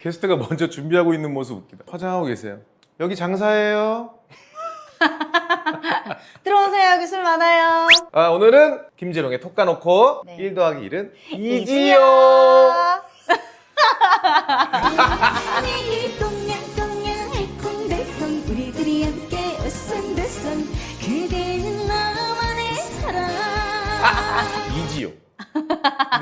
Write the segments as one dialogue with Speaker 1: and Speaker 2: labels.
Speaker 1: 게스트가 먼저 준비하고 있는 모습 웃기다. 화장하고 계세요. 여기 장사예요.
Speaker 2: 들어오세요. 여기 술 많아요.
Speaker 1: 아 오늘은 김재롱의 톡 까놓고
Speaker 2: 네.
Speaker 1: 1 더하기 1은
Speaker 2: 이지요.
Speaker 1: 이지요.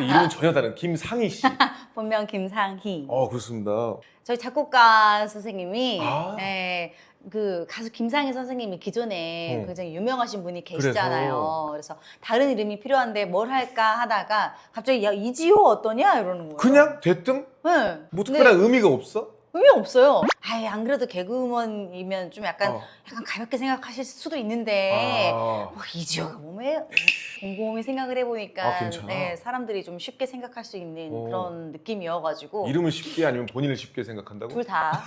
Speaker 1: 이름은 전혀 다른 김상희 씨.
Speaker 2: 본명 김상희.
Speaker 1: 어 그렇습니다.
Speaker 2: 저희 작곡가 선생님이
Speaker 1: 아.
Speaker 2: 네, 그 가수 김상희 선생님이 기존에
Speaker 1: 어.
Speaker 2: 굉장히 유명하신 분이 계시잖아요. 그래서. 다른 이름이 필요한데 뭘 할까 하다가 갑자기 야 이지호 어떠냐 이러는 거예요.
Speaker 1: 그냥 대뜸
Speaker 2: 네.
Speaker 1: 뭐 특별한 의미가 없어?
Speaker 2: 의미 없어요. 아예 안 그래도 개그우먼이면 좀 약간
Speaker 1: 어.
Speaker 2: 약간 가볍게 생각하실 수도 있는데
Speaker 1: 아.
Speaker 2: 와, 이지호가 몸에 곰곰이 생각을 해보니까
Speaker 1: 아, 괜찮아?
Speaker 2: 네, 사람들이 좀 쉽게 생각할 수 있는
Speaker 1: 어.
Speaker 2: 그런 느낌이어가지고
Speaker 1: 이름을 쉽게 아니면 본인을 쉽게 생각한다고?
Speaker 2: 둘 다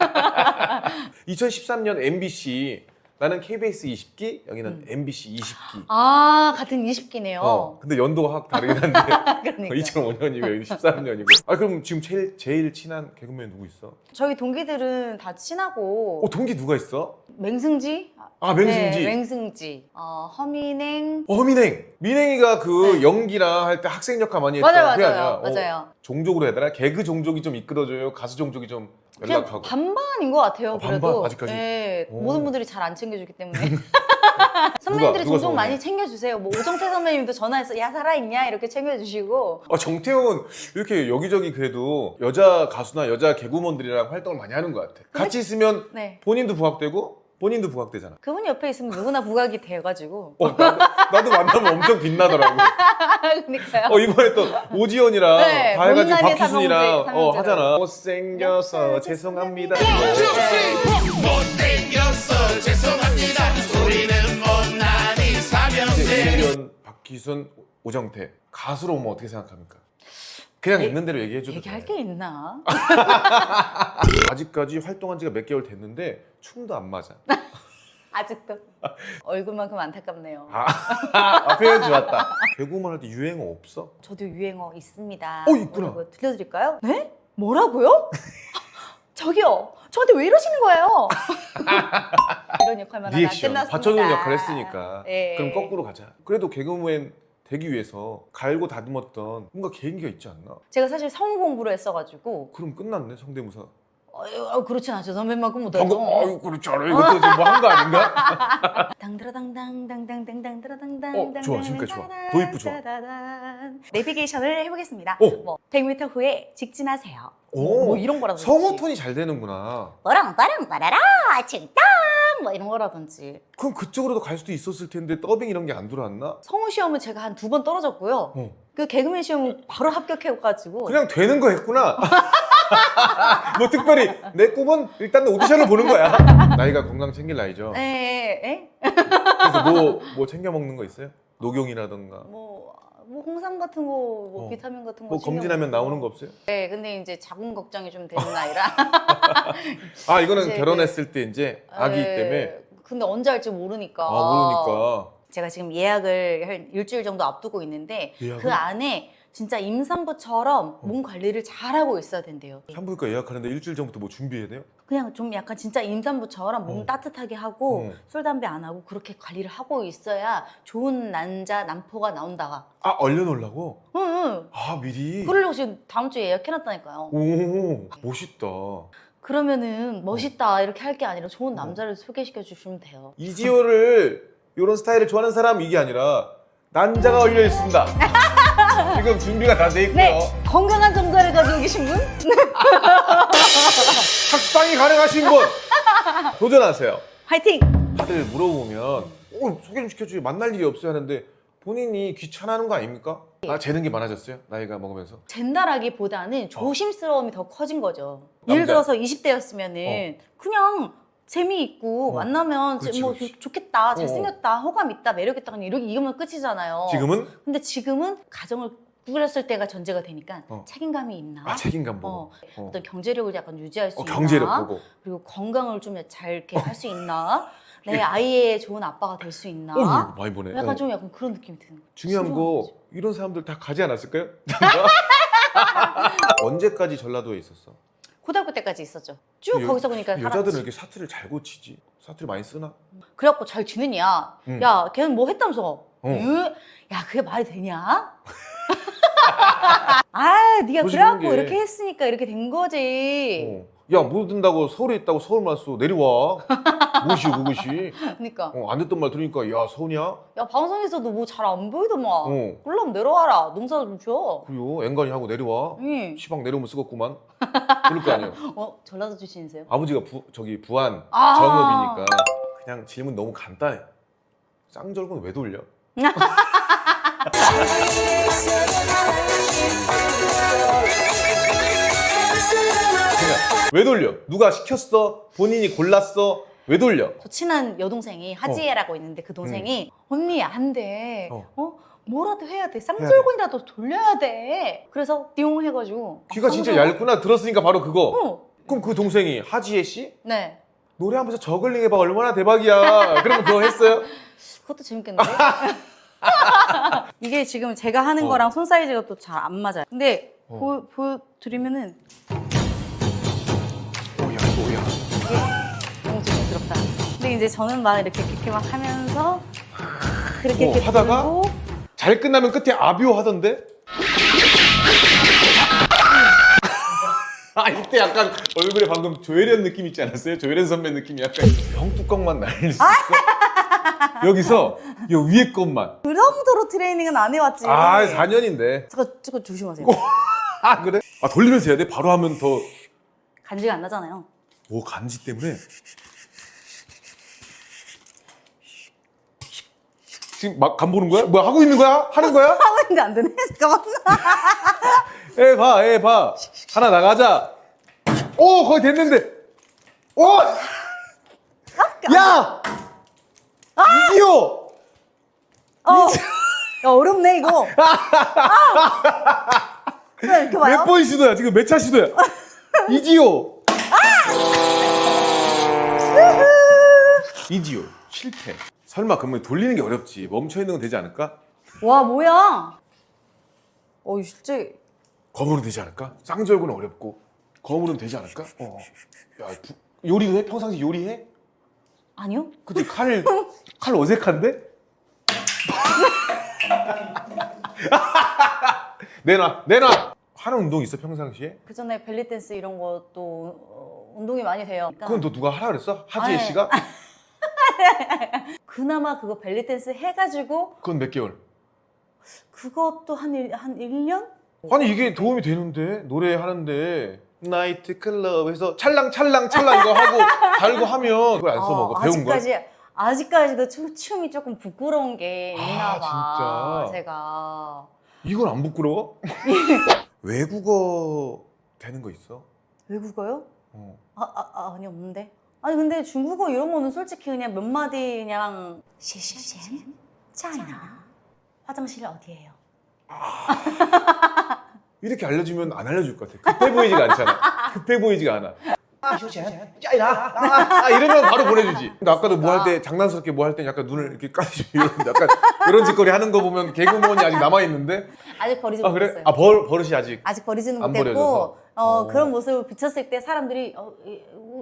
Speaker 1: 2013년 MBC 나는 KBS 20기 여기는
Speaker 2: 음.
Speaker 1: MBC 20기.
Speaker 2: 아 같은 20기네요.
Speaker 1: 어, 근데 연도가 확 다르긴 한데
Speaker 2: 그러니까
Speaker 1: 2005년이고 여기 13년이고. 아 그럼 지금 제일 제일 친한 개그맨 누구 있어?
Speaker 2: 저희 동기들은 다 친하고
Speaker 1: 어 동기 누가 있어?
Speaker 2: 맹승지,
Speaker 1: 아 맹승지.
Speaker 2: 네, 맹승지, 어, 허민행.
Speaker 1: 어 민행. 민행이가 그
Speaker 2: 네.
Speaker 1: 연기랑 할 때 학생 역할 많이 했던
Speaker 2: 맞아요,
Speaker 1: 그게 아니야.
Speaker 2: 맞아요,
Speaker 1: 어,
Speaker 2: 맞아요.
Speaker 1: 종족으로 해야 되나? 개그 종족이 좀 이끌어줘요. 가수 종족이 좀
Speaker 2: 그냥
Speaker 1: 연락하고.
Speaker 2: 반반인 것 같아요.
Speaker 1: 어,
Speaker 2: 그래도?
Speaker 1: 아직까지?
Speaker 2: 네,
Speaker 1: 오.
Speaker 2: 모든 분들이 잘 안 챙겨주기 때문에 선배님들이 종종
Speaker 1: 서운해?
Speaker 2: 많이 챙겨주세요. 뭐 오정태 선배님도 전화해서 야 살아 있냐 이렇게 챙겨주시고
Speaker 1: 아 정태형은 이렇게 여기저기 그래도 여자 가수나 여자 개그우먼들이랑 활동을 많이 하는 것 같아. 같이 있으면
Speaker 2: 네
Speaker 1: 본인도 부각되고 본인도 부각되잖아.
Speaker 2: 그분 옆에 있으면 누구나 부각이 돼가지고
Speaker 1: 어, 나도, 나도 만나면 엄청 빛나더라고.
Speaker 2: 그러니까요.
Speaker 1: 어, 이번에 또 오지연이랑
Speaker 2: 네,
Speaker 1: 다 해가지고
Speaker 2: 못나게
Speaker 1: 박희순이랑
Speaker 2: 삼형제,
Speaker 1: 어,
Speaker 2: 삼형제로.
Speaker 1: 하잖아. 못생겨서 죄송합니다.
Speaker 3: 못생겼어 죄송합니다 우리는 못난이 사명제
Speaker 1: 오지연, 박희순, 오정태 가수로 오면 어떻게 생각합니까? 그냥
Speaker 2: 얘-
Speaker 1: 있는 대로 얘기해 줘도
Speaker 2: 얘기할
Speaker 1: 돼.
Speaker 2: 게 있나?
Speaker 1: 아직까지 활동한 지가 몇 개월 됐는데 춤도 안 맞아.
Speaker 2: 아직도 얼굴만큼 안타깝네요.
Speaker 1: 아, 아 표현 좋았다. 개그우먼 할때 유행어 없어?
Speaker 2: 저도 유행어 있습니다.
Speaker 1: 어, 있구나.
Speaker 2: 들려드릴까요? 네? 뭐라고요? 저기요. 저한테 왜 이러시는 거예요? 이런 역할만 하다
Speaker 1: 리액션
Speaker 2: 끝났습니다.
Speaker 1: 받쳐주는 역할 했으니까
Speaker 2: 네.
Speaker 1: 그럼 거꾸로 가자 그래도 개그우먼 되기 위해서 갈고 다듬었던 뭔가 계기가 있지 않나?
Speaker 2: 제가 사실 성우 공부를 했어가지고
Speaker 1: 그럼 끝났네 성대모사
Speaker 2: 어, 어, 그렇진 않죠. 선배만큼 못하고.
Speaker 1: 방금 아유 그렇지 않아 이것도 지금 뭐한 거 아닌가?
Speaker 2: 당드라당당당당당당드라당당.
Speaker 1: 어, 좋아, 지금까지 좋아. 도입부 좋아.
Speaker 2: 내비게이션을 해보겠습니다.
Speaker 1: 오.
Speaker 2: 뭐 100m 후에 직진하세요.
Speaker 1: 오,
Speaker 2: 뭐 이런 거라든지.
Speaker 1: 성우 톤이 잘 되는구나
Speaker 2: 뭐랑 빠랑 빠라라 칭땅 뭐 이런 거라든지.
Speaker 1: 그럼 그쪽으로도 갈 수도 있었을 텐데 더빙 이런 게 안 들어왔나?
Speaker 2: 성우 시험은 제가 한 두 번 떨어졌고요.
Speaker 1: 어.
Speaker 2: 그 개그맨 시험은 바로 합격해가지고.
Speaker 1: 그냥 되는 거 했구나 뭐 특별히 내 꿈은 일단 오디션을 보는 거야 나이가 건강 챙길 나이죠
Speaker 2: 에, 에?
Speaker 1: 그래서 뭐, 뭐 챙겨 먹는 거 있어요? 녹용이라던가
Speaker 2: 뭐, 뭐 홍삼 같은 거, 뭐
Speaker 1: 어.
Speaker 2: 비타민 같은 거.
Speaker 1: 뭐
Speaker 2: 챙겨
Speaker 1: 검진하면
Speaker 2: 먹고.
Speaker 1: 나오는 거 없어요?
Speaker 2: 네, 근데 이제 자궁 걱정이 좀 되는 나이라.
Speaker 1: 아 이거는
Speaker 2: 이제
Speaker 1: 결혼했을 때 이제 아기
Speaker 2: 네,
Speaker 1: 때문에
Speaker 2: 근데 언제 할지 모르니까.
Speaker 1: 아 모르니까
Speaker 2: 제가 지금 예약을 한 일주일 정도 앞두고 있는데
Speaker 1: 예약을?
Speaker 2: 그 안에 진짜 임산부처럼
Speaker 1: 어.
Speaker 2: 몸 관리를 잘 하고 있어야 된대요.
Speaker 1: 산부인과 예약하는데 일주일 전부터 뭐 준비해야 돼요?
Speaker 2: 그냥 좀 약간 진짜 임산부처럼 몸
Speaker 1: 어.
Speaker 2: 따뜻하게 하고
Speaker 1: 어.
Speaker 2: 술 담배 안 하고 그렇게 관리를 하고 있어야 좋은 난자 남포가 나온다.
Speaker 1: 아 얼려놓으려고?
Speaker 2: 응, 응.
Speaker 1: 아 미리?
Speaker 2: 그러려고 지금 다음 주에 예약해놨다니까요.
Speaker 1: 오 멋있다
Speaker 2: 그러면은 멋있다 이렇게 할 게 아니라
Speaker 1: 어.
Speaker 2: 좋은 남자를 소개시켜 주시면 돼요.
Speaker 1: 이지호를 이런 스타일을 좋아하는 사람 이게 아니라 난자가 얼려 있습니다 지금 준비가 다 돼 있고요
Speaker 2: 네, 건강한 정자를 가지고 계신 분?
Speaker 1: 착상이 가능하신 분 도전하세요
Speaker 2: 화이팅!
Speaker 1: 다들 물어보면 어, 소개 좀 시켜주지 만날 일이 없어요 하는데 본인이 귀찮아하는 거 아닙니까? 아 재는 게 많아졌어요? 나이가 먹으면서
Speaker 2: 젠다라기보다는 조심스러움이 더 커진 거죠. 예를
Speaker 1: 남자.
Speaker 2: 들어서 20대였으면은 그냥 재미있고
Speaker 1: 어.
Speaker 2: 만나면
Speaker 1: 그렇지,
Speaker 2: 뭐
Speaker 1: 그렇지.
Speaker 2: 좋겠다,
Speaker 1: 어.
Speaker 2: 잘생겼다, 호감 있다, 매력 있다 그냥 이렇게 이거면 끝이잖아요.
Speaker 1: 지금은
Speaker 2: 근데 지금은 가정을 꾸렸을 때가 전제가 되니까
Speaker 1: 어.
Speaker 2: 책임감이 있나?
Speaker 1: 아 책임감 보고
Speaker 2: 어,
Speaker 1: 어.
Speaker 2: 어 떤 경제력을 약간 유지할 수
Speaker 1: 어,
Speaker 2: 있나?
Speaker 1: 경제력 보고
Speaker 2: 그리고 건강을 좀 잘 이렇게 할 수 있나? 내 아이의 좋은 아빠가 될 수 있나?
Speaker 1: 어, 많이 보네
Speaker 2: 약간
Speaker 1: 어.
Speaker 2: 좀 약간 그런 느낌이 드는 거예요.
Speaker 1: 중요한 거. 이런 사람들 다 가지 않았을까요? 언제까지 전라도에 있었어?
Speaker 2: 고등학교 때까지 있었죠. 쭉
Speaker 1: 여-
Speaker 2: 거기서 보니까
Speaker 1: 여자들은
Speaker 2: 살았지.
Speaker 1: 이렇게 사투리를 잘 고치지. 사투리 많이 쓰나?
Speaker 2: 그래갖고 잘 지내냐?
Speaker 1: 응.
Speaker 2: 야, 걔는 뭐 했다면서?
Speaker 1: 어.
Speaker 2: 으, 야, 그게 말이 되냐? 아, 네가 그래갖고
Speaker 1: 게.
Speaker 2: 이렇게 했으니까 이렇게 된 거지.
Speaker 1: 어. 야, 못 든다고 서울에 있다고 서울 왔어. 내려와. 무엇이 그것이.
Speaker 2: 그러니까
Speaker 1: 어, 안 듣던 말 들으니까 야, 서운이야?
Speaker 2: 야 방송에서도 뭐 잘 안 보이더만.
Speaker 1: 어.
Speaker 2: 그럼 내려와라. 농사 좀 줘.
Speaker 1: 그래요. 앵간히 하고 내려와.
Speaker 2: 응.
Speaker 1: 시방 내려오면 쓰겠구만. 그럴 거 아니에요.
Speaker 2: 어 전라도 출신이세요?
Speaker 1: 아버지가 부, 저기 부안
Speaker 2: 아.
Speaker 1: 정읍이니까 그냥 질문 너무 간단해. 쌍절곤 왜 돌려? 왜 돌려? 누가 시켰어? 본인이 골랐어? 왜 돌려?
Speaker 2: 저 친한 여동생이 하지혜라고 있는데 그 동생이 언니 안 돼.
Speaker 1: 어.
Speaker 2: 어. 뭐라도 해야 돼. 쌍절곤이라도 돌려야 돼. 그래서 띠용 해가지고.
Speaker 1: 귀가 진짜
Speaker 2: 쌍절곤-
Speaker 1: 얇구나. 들었으니까 바로 그거.
Speaker 2: 어.
Speaker 1: 그럼 그 동생이 하지혜 씨?
Speaker 2: 네.
Speaker 1: 노래하면서 저글링 해봐 얼마나 대박이야. 그러면 그거 했어요?
Speaker 2: 그것도 재밌겠는데? 이게 지금 제가 하는
Speaker 1: 어.
Speaker 2: 거랑 손 사이즈가 또 잘 안 맞아요. 근데
Speaker 1: 어.
Speaker 2: 보, 보여드리면은 근데 이제 저는 막 이렇게 이렇게 막 하면서 그렇게
Speaker 1: 어,
Speaker 2: 이렇게
Speaker 1: 하다가?
Speaker 2: 돌고
Speaker 1: 잘 끝나면 끝에 아비오 하던데? 아 이때 약간 얼굴에 방금 조혜련 느낌 있지 않았어요? 조혜련 선배 느낌이 약간 형 뚜껑만 날릴 수 있어? 여기서 이 위에 것만
Speaker 2: 그 정도로 트레이닝은 안 해왔지.
Speaker 1: 아 4년인데
Speaker 2: 저거 저거 조심하세요.
Speaker 1: 아 그래? 아 돌리면서 해야 돼? 바로 하면 더오
Speaker 2: 간지가 안 나잖아요.
Speaker 1: 간지 때문에 지금 막 간 보는 거야? 뭐 하고 있는 거야? 하는 거야?
Speaker 2: 하고 있는데 안 되네. 잠깐만.
Speaker 1: 에 봐, 에 봐. 하나 나가자. 오, 거의 됐는데. 오! 야! 이지요!
Speaker 2: 어. 야, 어렵네 이거. 아! 그래, 이렇게 봐요.
Speaker 1: 몇 번 시도야? 지금 몇 차 시도야? 이지요! 이지요. 실패. 설마 그러면 돌리는 게 어렵지. 멈춰 있는 건 되지 않을까?
Speaker 2: 와 뭐야? 어 실제
Speaker 1: 거물은 되지 않을까? 쌍절곤은 어렵고 거물은 되지 않을까? 어. 야, 부- 요리도 해? 평상시 요리해?
Speaker 2: 아니요?
Speaker 1: 그치 칼, 칼 어색한데? 내놔 내놔 하는 운동 있어 평상시에?
Speaker 2: 그 전에 벨리 댄스 이런 것도 어, 운동이 많이 돼요.
Speaker 1: 그건 너 누가 하라 그랬어? 하지혜
Speaker 2: 아니.
Speaker 1: 씨가?
Speaker 2: 그나마 그거 벨리 댄스 해가지고
Speaker 1: 그건 몇 개월?
Speaker 2: 그것도 한, 일, 한 1년?
Speaker 1: 아니 이게 도움이 되는데 노래 하는데 나이트 클럽에서 찰랑 찰랑 찰랑 이거 하고 달고 하면 그걸 안 써먹어 배운 거야?
Speaker 2: 아직까지 아직까지도 춤, 춤이 조금 부끄러운 게 있나
Speaker 1: 아,
Speaker 2: 봐.
Speaker 1: 진짜?
Speaker 2: 제가
Speaker 1: 이건 안 부끄러워? 외국어 되는 거 있어?
Speaker 2: 외국어요?
Speaker 1: 어.
Speaker 2: 아, 아, 아 아니 없는데. 아니 근데 중국어 이런 거는 솔직히 그냥 몇 마디 그냥 시시젠 짜나 화장실 어디예요?
Speaker 1: 이렇게 알려주면 안 알려줄 것 같아. 급해 보이지가 않잖아. 급해 보이지가 않아. 아, 짜이나. 아, 이러면 바로 보내주지. 근데 아까도 뭐 할 때 장난스럽게 뭐 할 때 약간 눈을 이렇게 까지고 이런 약간 이런 짓거리 하는 거 보면 개그우먼이 아직 남아 있는데.
Speaker 2: 아직 버리지
Speaker 1: 아 그래?
Speaker 2: 못했어요.
Speaker 1: 아 벌, 버릇이 아직.
Speaker 2: 아직 버리지는
Speaker 1: 안
Speaker 2: 못했고
Speaker 1: 버려져서?
Speaker 2: 어,
Speaker 1: 어.
Speaker 2: 그런 모습을 비쳤을 때 사람들이 어, 이-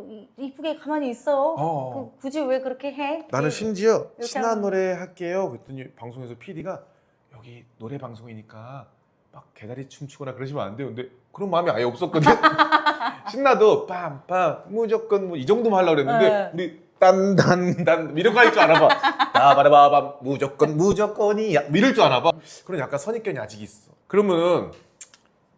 Speaker 2: 이- 이쁘게 가만히 있어.
Speaker 1: 어.
Speaker 2: 그, 굳이 왜 그렇게 해?
Speaker 1: 나는 심지어
Speaker 2: 이렇게 하면-
Speaker 1: 노래 할게요. 그랬더니 방송에서 PD가 여기 노래 방송이니까 막 개다리 춤추거나 그러시면 안 돼요. 근데 그런 마음이 아예 없었거든. 신나도 빰빰 무조건 뭐 이 정도만 하려고 그랬는데
Speaker 2: 네.
Speaker 1: 우리 딴딴딴 이런 거 할 줄 알아봐. 따바라바밤 무조건 무조건이야 뭐 이럴 줄 알아봐. 그런 약간 선입견이 아직 있어. 그러면은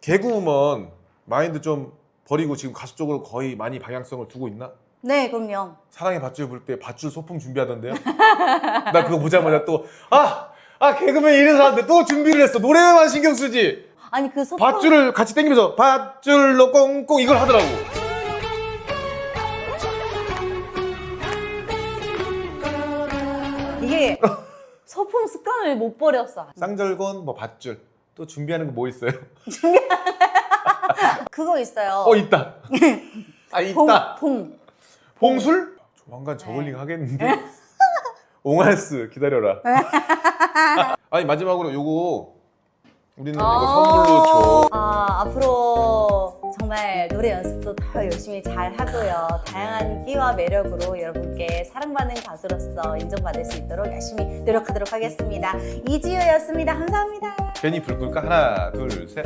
Speaker 1: 개그우먼 마인드 좀 버리고 지금 가수 쪽으로 거의 많이 방향성을 두고 있나?
Speaker 2: 네, 그럼요.
Speaker 1: 사랑의 밧줄 불때 밧줄 소품 준비하던데요? 나 그거 보자마자 또 아! 아 개그맨 이래서 하는데 또 준비를 했어 노래만 신경 쓰지
Speaker 2: 아니 그 소품
Speaker 1: 밧줄을 같이 당기면서 밧줄로 꽁꽁 이걸 하더라고
Speaker 2: 이게 소품 습관을 못 버렸어.
Speaker 1: 쌍절곤 뭐 밧줄 또 준비하는 거 뭐 있어요?
Speaker 2: 그거 있어요.
Speaker 1: 어 있다 아
Speaker 2: 봉,
Speaker 1: 있다
Speaker 2: 봉.
Speaker 1: 봉술? 조만간 저글링 하겠는데 옹알스 기다려라 아니 마지막으로 요거 우리는 이거 선물로 줘
Speaker 2: 아 앞으로 정말 네, 노래 연습도 더 열심히 잘 하고요. 다양한 끼와 매력으로 여러분께 사랑받는 가수로서 인정받을 수 있도록 열심히 노력하도록 하겠습니다. 이지효였습니다. 감사합니다.
Speaker 1: 괜히 불 끌까? 하나, 둘, 셋.